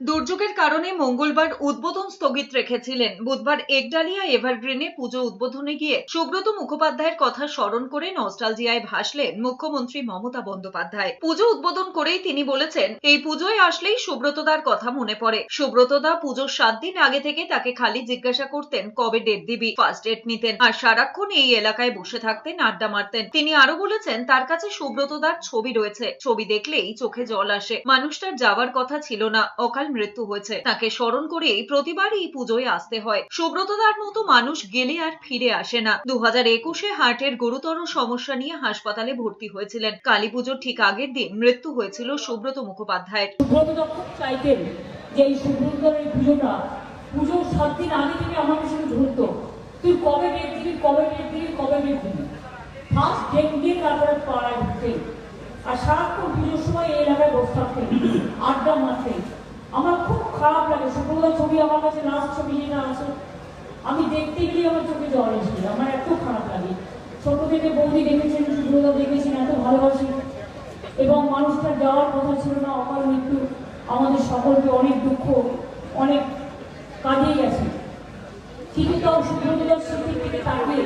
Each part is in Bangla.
দুর্যোগের কারণে মঙ্গলবার উদ্বোধন স্থগিত রেখেছিলেন। বুধবার একডালিয়া এভারগ্রিনে পুজো উদ্বোধনে গিয়ে সুব্রত মুখোপাধ্যায়ের কথা স্মরণ করে নস্টালজিয়ায় ভাসলেন মুখ্যমন্ত্রী মমতা বন্দ্যোপাধ্যায়। পুজো উদ্বোধন করেই তিনি বলেছেন, এই পুজোয় আসলেই সুব্রতদার কথা মনে পড়ে। সুব্রতদা পুজোর সাত দিন আগে থেকে তাকে খালি জিজ্ঞাসা করতেন, কবে ডেট দিবি? ফার্স্ট ডেট নিতেন। আর সারাক্ষণ এই এলাকায় বসে থাকতেন, আড্ডা মারতেন। তিনি আরও বলেছেন, তার কাছে সুব্রতদার ছবি রয়েছে। ছবি দেখলেই চোখে জল আসে। মানুষটার যাওয়ার কথা ছিল না। অকাল মৃত্যু হয়েছে। তাকে স্মরণ করেই প্রতিবার এই পুজোয় আসতে হয়। সুব্রতদার মতো মানুষ গেলে আর ফিরে আসে না। দু হাজার একুশে হার্টের গুরুতর সমস্যা নিয়ে হাসপাতালে ভর্তি হয়েছিলেন। কালী পুজোর ঠিক আগের দিন মৃত্যু হয়েছিল সুব্রত মুখোপাধ্যায়ের। চাইতেন যে এই সুব্রতর এই পুজোটা পুজোর সাত দিন আগে থেকে আমাকে শুধু ধরতো। তুই কবে ডেট দিবি কবে ডেট দিবি কবে ডেট দিবি ফার্স্ট ডেট দিয়ে তারপরে পাড়ায় ঢুকতেন। আর সারাক্ষণ পুজোর সময় এই এলাকায় বসে থাকতেন। আড্ডা মারতেন। আমার কাছে লাস্ট ছবি যেটা আসো আমি দেখতে গিয়ে আমার চোখে জল এসেছিল, আমার এত খারাপ লাগে। ছোট থেকে বৌদি দেখেছেন, সুব্রতা দেখেছেন, এত ভালোবাসি। এবং মানুষটা যাওয়ার কথা ছিল না, অকাল মৃত্যু আমাদের সকলকে অনেক দুঃখ, অনেক কাজে গেছে কিন্তু তাও সুব্রতদার স্মৃতির দিকে তাকিয়ে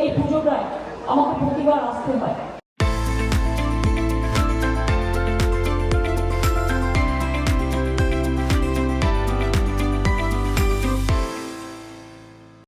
এই পুজোটায় আমাকে প্রতিবার আসতে হয়।